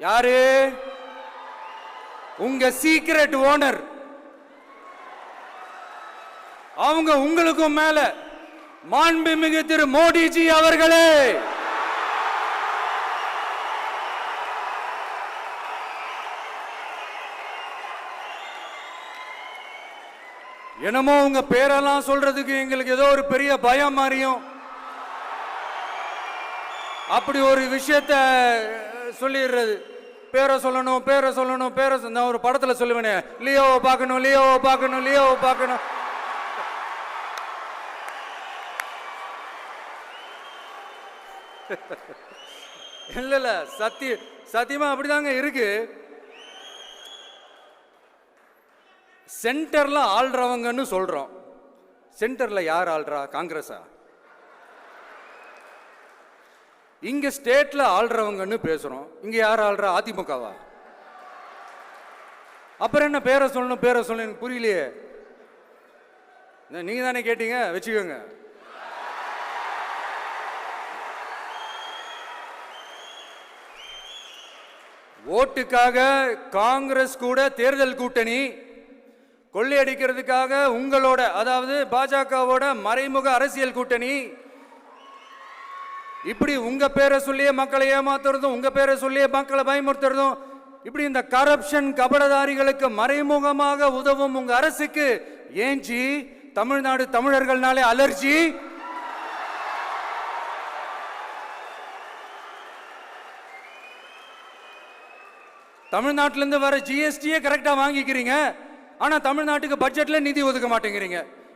யாரு? உங்க secret owner அவங்க உங்களுக்கும் மேல மாண்புமிகு திரு மோடிஜி அவர்களே. என்னமோ உங்க பேரெல்லாம் சொல்றதுக்கு எங்களுக்கு ஏதோ ஒரு பெரிய பயம் மாதிரியும் அப்படி ஒரு விஷயத்தை சொல்லிடுறது. பேரை சொல்லணும் பேரை சொல்லணும் பேரை நான் ஒரு படத்தில் சொல்லுவேனே. லியோவை பார்க்கணும் லியோவை பார்க்கணும் லியோவை பார்க்கணும். இல்ல இல்ல சத்திய சத்தியமா அப்படிதாங்க இருக்கு. சென்டர்ல ஆள்றவங்கன்னு சொல்றோம். சென்டர்ல யார் ஆள்றா? காங்கிரஸா? இங்க ஸ்டேட்ல ஆள்றவங்கன்னு பேசுறோம். இங்க யார் ஆள்றா? அதிமுகவா? அப்புறம் என்ன பேரை சொல்லணும் பேரை சொல்லணும் எனக்கு புரியலையே. நீங்க தானே கேட்டீங்க? வச்சுக்கோங்க. ஓட்டுக்காக காங்கிரஸ் கூட தேர்தல் கூட்டணி கொள்ளையடிக்கிறதுக்காக உங்களோட அதாவது பாஜகவோட மறைமுக அரசியல் கூட்டணி இப்படி உங்க பேரை சொல்லியே மக்களை ஏமாத்துறதும் உங்க பேரை சொல்லியே மக்களை பயமுறுத்துறதும் இப்படி இந்த கரப்ஷன் கபடதாரிகளுக்கு மறைமுகமாக உதவும் உங்க அரசுக்கு ஏஞ்சி தமிழ்நாடு தமிழர்கள்னாலே அலர்ஜி. தமிழ்நாட்டிலேருந்து வர ஜிஎஸ்டியே கரெக்டாக வாங்கிக்கிறீங்க. ஆனால் தமிழ்நாட்டுக்கு பட்ஜெட்ல நிதி ஒதுக்க மாட்டேங்கிறீங்க.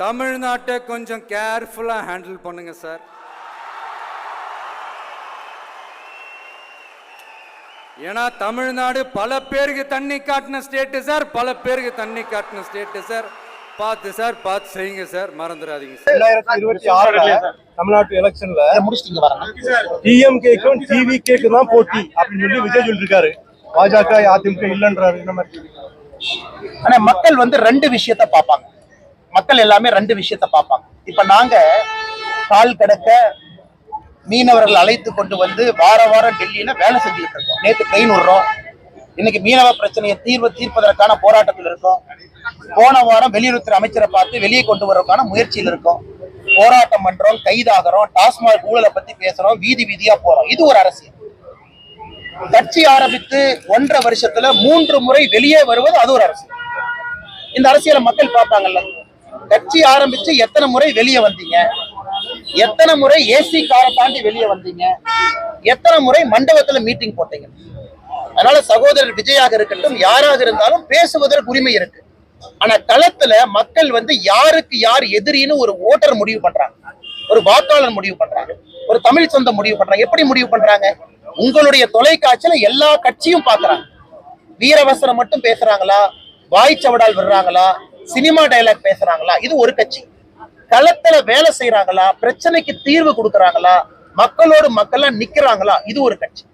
தமிழ்நாட்டை கொஞ்சம் கேர்ஃபுல்லா ஹேண்டில் பண்ணுங்க சார் ஏன்னா தமிழ்நாடு பல பேருக்கு தண்ணி காட்டின ஸ்டேட்டு சார் பல பேருக்கு தண்ணி காட்டின ஸ்டேட்டு சார் பார்த்து சார் பார்த்து செய்யுங்க சார் மறந்துடாதீங்க சார் ரெண்டாயிரத்தி இருபத்தி ஆறுல தமிழ்நாட்டு எலெக்ஷன்ல டிஎம்கேக்கும் டிவிகேக்கு தான் போட்டி அப்படின்னு சொல்லி விஜய் சொல்லிருக்காரு. பாஜக அதிமுக இல்லன்றாரு. இந்த மாதிரி? ஆனா மக்கள் வந்து ரெண்டு விஷயத்த பார்ப்பாங்க. மக்கள் எல்லாமே ரெண்டு விஷயத்த பார்ப்பாங்க. இப்ப நாங்க கால் கிடக்க மீனவர்கள் அழைத்து கொண்டு வந்து வார வாரம் டெல்லியில வேலை செஞ்சுக்கிட்டு இருக்கோம். நேற்று ட்ரெயின் விடுறோம் இன்னைக்கு மீனவ பிரச்சனையை தீர்வு தீர்ப்பதற்கான போராட்டத்தில் இருக்கோம். போன வாரம் வெளியுறவுத்துறை அமைச்சரை பார்த்து வெளியே கொண்டு வரதுக்கான முயற்சியில் இருக்கோம். போராட்டம் பண்றோம் கைதாகிறோம் டாஸ்மாக் ஊழலை பத்தி பேசுறோம் வீதி வீதியா போறோம். இது ஒரு அரசியல். கட்சி ஆரம்பித்து ஒன்றரை வருஷத்துல மூன்று முறை வெளியே வருவது அது ஒரு அரசியல். இந்த அரசியலை மக்கள் பார்ப்பாங்கல்ல? கட்சி ஆரம்பிச்சு எத்தனை முறை வெளியே வந்தீங்க? எத்தனை முறை ஏசி காரை தாண்டி வெளியே வந்தீங்க? எத்தனை முறை மண்டபத்துல மீட்டிங் போட்டீங்க? அதனால சகோதரர் விஜயாக இருக்கட்டும் யாராக இருந்தாலும் பேசுவதற்கு உரிமை இருக்கு. ஆனா களத்துல மக்கள் வந்து யாருக்கு யார் எதிரின்னு ஒரு ஓட்டர் முடிவு பண்றாங்க. ஒரு வாக்காளர் முடிவு பண்றாங்க. ஒரு தமிழ் சொந்தம் முடிவு பண்றாங்க. எப்படி முடிவு பண்றாங்க? உங்களுடைய தொலைக்காட்சியில எல்லா கட்சியும் பாக்குறாங்க வீரவசனம் மட்டும் பேசுறாங்களா? வாய்ச்சவடால் விடுறாங்களா? சினிமா டயலாக் பேசுறாங்களா? இது ஒரு கட்சி. களத்துல வேலை செய்யறாங்களா பிரச்சனைக்கு தீர்வு கொடுக்கறாங்களா? மக்களோடு மக்களா நிக்கிறாங்களா? இது ஒரு கட்சி.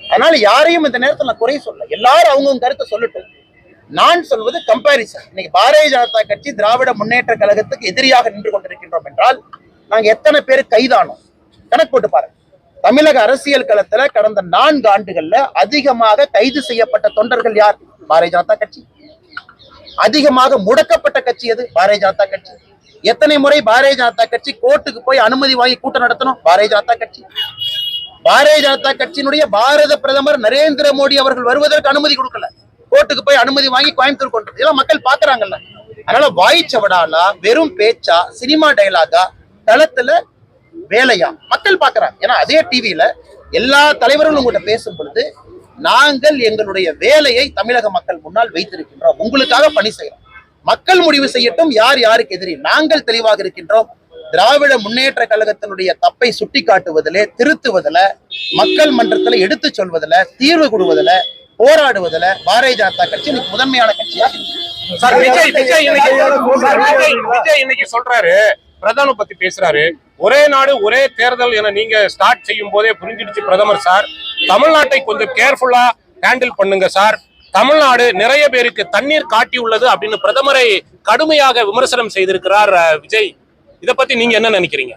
அதனால யாரையும் இந்த நேரத்துல நான் குறை சொல்ல எல்லாரும் அவங்க கருத்தை சொல்லட்டு. நான் சொல்வது கம்பாரிசன் இன்னைக்கு பாரதிய ஜனதா கட்சி திராவிட முன்னேற்ற கழகத்துக்கு எதிரியாக நின்று கொண்டிருக்கின்றோம் என்றால் நாங்க எத்தனை பேர் கைதானோம்? கணக்கு போட்டு பாருங்க. தமிழக அரசியல் களத்துல கடந்த நான்கு ஆண்டுகள்ல அதிகமாக கைது செய்யப்பட்ட தொண்டர்கள் யார்? பாரதிய ஜனதா கட்சி. அதிகமாக முடக்கப்பட்ட கட்சி எது? பாரதிய ஜனதா கட்சி. எத்தனை முறை பாரதிய ஜனதா கட்சி கோர்ட்டுக்கு போய் அனுமதி வாங்கி கூட்டம் நடத்தணும்? பாரதிய ஜனதா கட்சி. பாரதிய ஜனதா கட்சியினுடைய பாரத பிரதமர் நரேந்திர மோடி அவர்கள் வருவதற்கு அனுமதி கொடுக்கல. கோர்ட்டுக்கு போய் அனுமதி வாங்கி கோயம்புத்தூர் கொண்டு இதெல்லாம் மக்கள் பாக்குறாங்கல்ல அதனால வாய்ச்சவடாலா வெறும் பேச்சா சினிமா டைலாகா தளத்துல வேலையா? மக்கள் பாக்குறாங்க ஏன்னா அதே டிவியில எல்லா தலைவர்களும் உங்கள்கிட்ட பேசும் பொழுது நாங்கள் எங்களுடைய வேலையை தமிழக மக்கள் முன்னால் வைத்திருக்கின்றோம். உங்களுக்காக பணி செய்யறோம். மக்கள் முடிவு செய்யட்டும் யார் யாருக்கு எதிரி? நாங்கள் தெளிவாக இருக்கின்றோம். திராவிட முன்னேற்ற கழகத்தினுடைய தப்பை சுட்டிக்காட்டுவதிலே திருத்துவதில் மக்கள் மன்றத்துல எடுத்து சொல்வதில் தீர்வு கொடுவதில் போராடுவதில் பாரதிய ஜனதா கட்சி இன்னைக்கு முதன்மையான கட்சியா சார் விஜய் விஜய் இன்னைக்கு சொல்றாரு. பிரதமர் பத்தி பேசுறாரு. ஒரே நாடு ஒரே தேர்தல் என நீங்க ஸ்டார்ட் செய்யும் போதே புரிஞ்சிடுச்சு பிரதமர் சார். தமிழ்நாட்டை கொஞ்சம் கேர்ஃபுல்லா ஹேண்டில் பண்ணுங்க சார். தமிழ்நாடு நிறைய பேருக்கு தண்ணீர் காட்டி உள்ளது அப்படின்னு பிரதமரை கடுமையாக விமர்சனம் செய்திருக்கிறார் விஜய். இதை பத்தி நீங்க என்ன நினைக்கிறீங்க?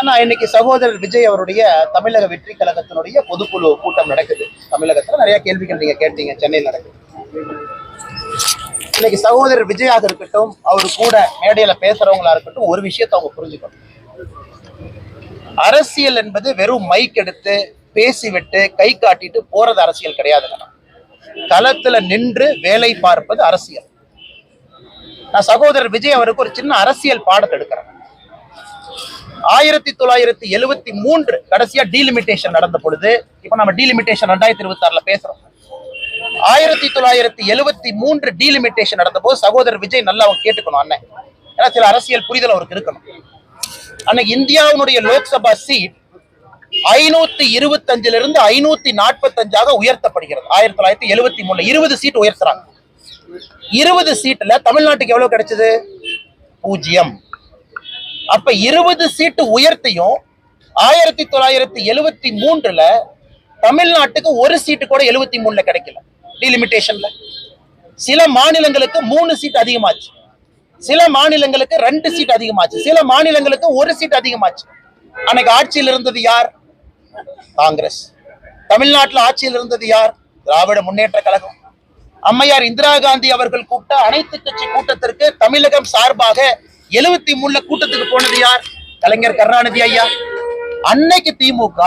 ஆனா இன்னைக்கு சகோதரர் விஜய் அவருடைய தமிழக வெற்றி கழகத்தினுடைய பொதுக்குழு கூட்டம் நடக்குது. தமிழகத்துல நிறைய கேள்விகள் நீங்க கேட்டீங்க சென்னையில் நடக்குது. இன்னைக்கு சகோதரர் விஜயாக இருக்கட்டும் அவர் கூட மேடையில பேசுறவங்களா இருக்கட்டும் ஒரு விஷயத்தை அவங்க புரிஞ்சுக்கணும். அரசியல் என்பது வெறும் மைக் எடுத்து பேசிவிட்டு கை காட்டிட்டு போறது அரசியல் கிடையாதுங்க களத்துல நின்று வேலை பார்ப்பது அரசியல். நான் சகோதரர் விஜய் அவருக்கு ஒரு சின்ன அரசியல் பாடத்தை எடுக்கிறேன். ஆயிரத்தி தொள்ளாயிரத்தி எழுவத்தி மூன்று கடைசியா டீலிமிட்டேஷன் நடந்த பொழுது இப்ப நம்ம டீலிமிட்டேஷன் ரெண்டாயிரத்தி இருபத்தி ஆறுல பேசுறோம். ஆயிரத்தி தொள்ளாயிரத்தி எழுவத்தி மூன்று டீலிமிட்டேஷன் நடந்த போது சகோதரர் விஜய் நல்லா அவங்க கேட்டுக்கணும் அண்ணன். ஏன்னா சில அரசியல் புரிதல் அவருக்கு இருக்கணும். அன்னைக்கு இந்தியாவினுடைய லோக்சபா சீட் ஐநூத்தி இருபத்தஞ்சுல இருந்து ஐநூத்தி நாற்பத்தஞ்சாக உயர்த்தப்படுகிறது. ஆயிரத்தி தொள்ளாயிரத்தி எழுவத்தி மூணுல இருபது சீட் உயர்த்துறாங்க. இருபது சீட்ல தமிழ்நாட்டுக்கு எவ்வளவு கிடைச்சது? பூஜ்ஜியம். அப்ப இருபது சீட்டு உயர்த்தியும் ஆயிரத்தி தொள்ளாயிரத்தி எழுவத்தி மூன்றுல தமிழ்நாட்டுக்கு ஒரு சீட்டு கூட எழுவத்தி மூணுல கிடைக்கல. டிலிமிட்டேஷன்ல சில மாநிலங்களுக்கு மூணு சீட் அதிகமாச்சு. சில மாநிலங்களுக்கு ரெண்டு சீட் அதிகமாச்சு. சில மாநிலங்களுக்கு ஒரு சீட் அதிகமாச்சு. அன்னைக்கு ஆட்சியில் இருந்தது யார்? காங்கிரஸ். தமிழ்நாட்டில் ஆட்சியில் இருந்தது யார்? திராவிட முன்னேற்ற கழகம். அம்மையார் இந்திரா காந்தி அவர்கள் கூப்பிட்ட அனைத்து கட்சி கூட்டத்திற்கு தமிழகம் சார்பாக எழுவத்தி மூணுல கூட்டத்துக்கு போனது யார்? கலைஞர் கருணாநிதி ஐயா. அன்னைக்கு திமுக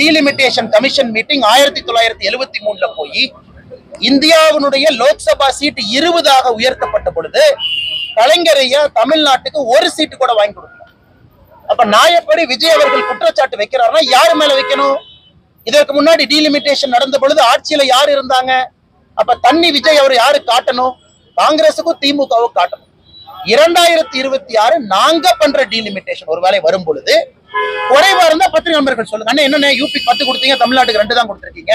டீலிமிட்டேஷன் கமிஷன் மீட்டிங் ஆயிரத்தி தொள்ளாயிரத்தி எழுவத்தி மூணுல போய் இந்தியாவினுடைய லோக்சபா சீட்டு இருபதாக உயர்த்தப்பட்ட பொழுது கலைஞரையா தமிழ்நாட்டுக்கு ஒரு சீட்டு கூட வாங்கி கொடுக்கல. அப்ப நியாயப்படி விஜய் அவர்கள் குற்றச்சாட்டு வைக்கிறாருன்னா யாரு மேல வைக்கணும்? இதற்கு முன்னாடி டீலிமிட்டேஷன் நடந்த பொழுது ஆட்சியில யார் இருந்தாங்க? அப்ப தண்ணி விஜய் அவர் யாரு காட்டணும்? காங்கிரஸுக்கும் திமுகவும் காட்டணும். இரண்டாயிரத்தி இருபத்தி ஆறு நாங்க பண்ற டீலிமிட்டேஷன் ஒருவேளை வரும் பொழுது குறைவா இருந்தா பத்திரிகை நண்பர்கள் சொல்லுங்க. அண்ணா என்னண்ணே யூபி பத்து கொடுத்தீங்க தமிழ்நாட்டுக்கு ரெண்டு தான் கொடுத்துருக்கீங்க.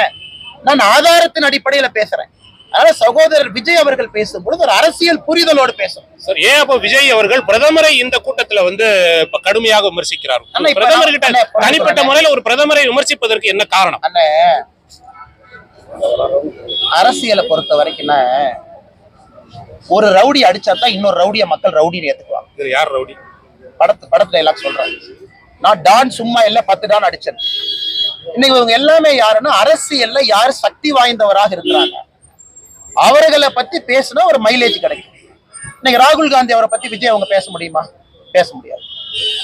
நான் ஆதாரத்தின் அடிப்படையில பேசுறேன். அதனால சகோதரர் விஜய் அவர்கள் பேசும்பொழுது ஒரு அரசியல் புரிதலோடு பேசணும் சார் ஏன் அப்போ விஜய் அவர்கள் பிரதமரை இந்த கூட்டத்துல வந்து கடுமையாக விமர்சிக்கிறார்? பிரதமர் கிட்ட தனிப்பட்ட. முறையில ஒரு பிரதமரை விமர்சிப்பதற்கு என்ன காரணம்? அரசியலை பொறுத்த வரைக்கும்னா ஒரு ரவுடி அடிச்சா தான் இன்னொரு ரவுடிய மக்கள் ரவுடின்னு ஏத்துக்குவாங்க. இது யார் ரவுடி? படத்து படத்துல எல்லாம் சொல்றாங்க. நான் டான் சும்மா இல்ல பத்து டான் அடிச்சேன். இன்னைக்கு இவங்க எல்லாமே யாருன்னா அரசியல்ல யார் சக்தி வாய்ந்தவராக இருக்கிறாங்க. அவர்களை பத்தி பேசினா ஒரு மைலேஜ் கிடைக்கும். இன்னைக்கு ராகுல் காந்தி அவரை பத்தி விஜய் அவங்க பேச முடியுமா? பேச முடியாது.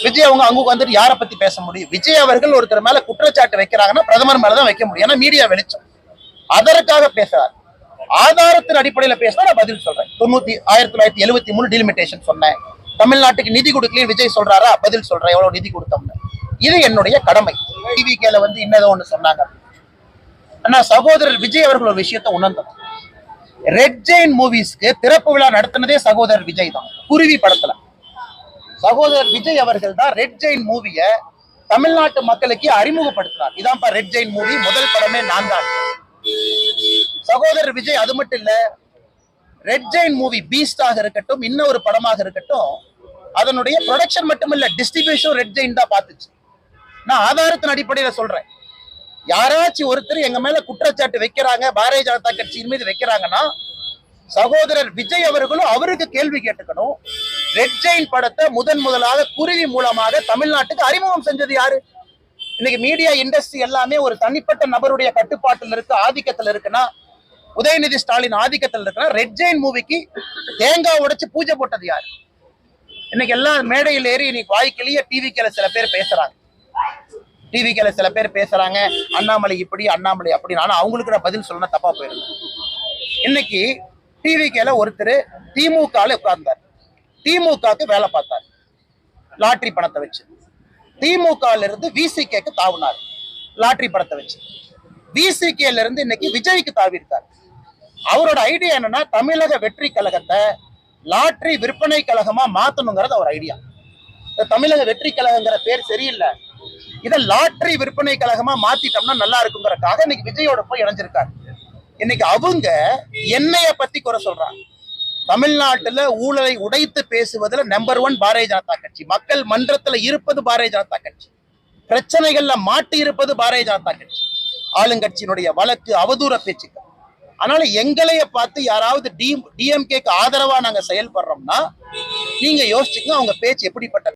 விஜய் அவங்க அங்க வந்துட்டு யாரை பத்தி பேச முடியும்? விஜய் அவர்கள் ஒருத்தர் மேல குற்றச்சாட்டு வைக்கிறாங்கன்னா பிரதமர் மேலதான் வைக்க முடியும். ஏன்னா மீடியா வெளிச்சம். அதற்காக பேசுறாரு. ஆதாரத்தின் அடிப்படையில பேசினா நான் பதில் சொல்றேன். தொண்ணூத்தி ஆயிரத்தி தொள்ளாயிரத்தி எழுபத்தி மூணு டிலிமிட்டேஷன் சொன்னேன். தமிழ்நாட்டுக்கு நிதி கொடுக்கலையும் விஜய் சொல்றாரா? பதில் சொல்றேன். எவ்வளவு நிதி கொடுத்தோம்னு. இது என்னுடைய கடமை. டிவிகேல வந்து இன்னதோ ஒண்ணு சொன்னாங்க. ஆனா சகோதரர் விஜய் அவர்கள் ஒரு விஷயத்தை உணர்ந்தோம் ரெட் ஜெயின் மூவிஸ்க்கு திறப்பு விழா நடத்தினதே சகோதரர் விஜய் தான். குருவி படத்துல. சகோதரர் விஜய் அவர்கள் தான் ரெட் ஜெயின் மூவிய தமிழ்நாட்டு மக்களுக்கு அறிமுகப்படுத்தினார். இதான்ப்பா ரெட் ஜெயின் மூவி முதல் படமே நான் தான். சகோதரர் விஜய் அது மட்டும் இல்ல ரெட் ஜெயின் மூவி பீஸ்டாக இருக்கட்டும் இன்னொரு படமாக இருக்கட்டும் அதனுடைய ப்ரொடக்ஷன் மட்டும் இல்ல டிஸ்ட்ரிபியூஷன் ரெட் ஜெயின் தான் பார்த்துச்சு. நான் ஆதாரத்தின் அடிப்படையில சொல்றேன். யாராச்சும் ஒருத்தர் எங்க மேல குற்றச்சாட்டு வைக்கிறாங்க பாரதிய ஜனதா கட்சியின் மீது வைக்கிறாங்கன்னா சகோதரர் விஜய் அவர்களும் அவருக்கு கேள்வி கேட்டுக்கணும். ரெட் ஜெயின் படத்தை முதன் முதலாக குருவி மூலமாக தமிழ்நாட்டுக்கு அறிமுகம் செஞ்சது யாரு? இன்னைக்கு மீடியா இண்டஸ்ட்ரி எல்லாமே ஒரு தனிப்பட்ட நபருடைய கட்டுப்பாட்டில் இருக்கு ஆதிக்கத்தில் இருக்குன்னா உதயநிதி ஸ்டாலின் ஆதிக்கத்தில் இருக்குன்னா ரெட் ஜெயின் மூவிக்கு தேங்காய் உடைச்சு பூஜை போட்டது யாரு? இன்னைக்கு எல்லாம் மேடையில் ஏறி இன்னைக்கு வாய்க்கிலேயே டிவிக்கில சில பேர் பேசுறாங்க. டிவிக்கில் சில பேர் பேசுறாங்க அண்ணாமலை இப்படி அண்ணாமலை அப்படி ஆனா அவங்களுக்கு நான் பதில் சொல்லணும் தப்பாக போயிருந்தேன் இன்னைக்கு டிவிக்கில் ஒருத்தர் திமுகவில் உட்கார்ந்தார். திமுகவுக்கு வேலை பார்த்தார். லாட்ரி பணத்தை வச்சு. திமுகவிலிருந்து இருந்து விசிகேக்கு தாவுனார். லாட்ரி பணத்தை வச்சு. விசிகேல இருந்து இன்னைக்கு விஜய்க்கு தாவிருக்கார் அவரோட ஐடியா என்னன்னா தமிழக வெற்றி கழகத்தை லாட்ரி விற்பனை கழகமா மாத்தணுங்கிறது அவர் ஐடியா. தமிழக வெற்றி கழகங்கிற பேர் சரியில்லை. இதை லாட்டரி விற்பனை கழகமா மாத்திட்டோம்னா நல்லா இருக்குங்கிறக்காக இன்னைக்கு விஜயோட போய் இணைஞ்சிருக்காரு. இன்னைக்கு அவங்க என்னைய பத்தி குறை சொல்றாங்க. தமிழ்நாட்டுல ஊழலை உடைத்து பேசுவதுல நம்பர் ஒன் பாரதிய ஜனதா கட்சி. மக்கள் மன்றத்துல இருப்பது பாரதிய ஜனதா கட்சி. பிரச்சனைகள்ல மாட்டி இருப்பது பாரதிய ஜனதா கட்சி. ஆளுங்கட்சியினுடைய வழக்கு அவதூற பேச்சுக்கள். அதனால எங்களைய பார்த்து யாராவது டி டிஎம்கேக்கு ஆதரவா நாங்க செயல்படுறோம்னா நீங்க யோசிச்சுங்க அவங்க பேச்சு எப்படிப்பட்ட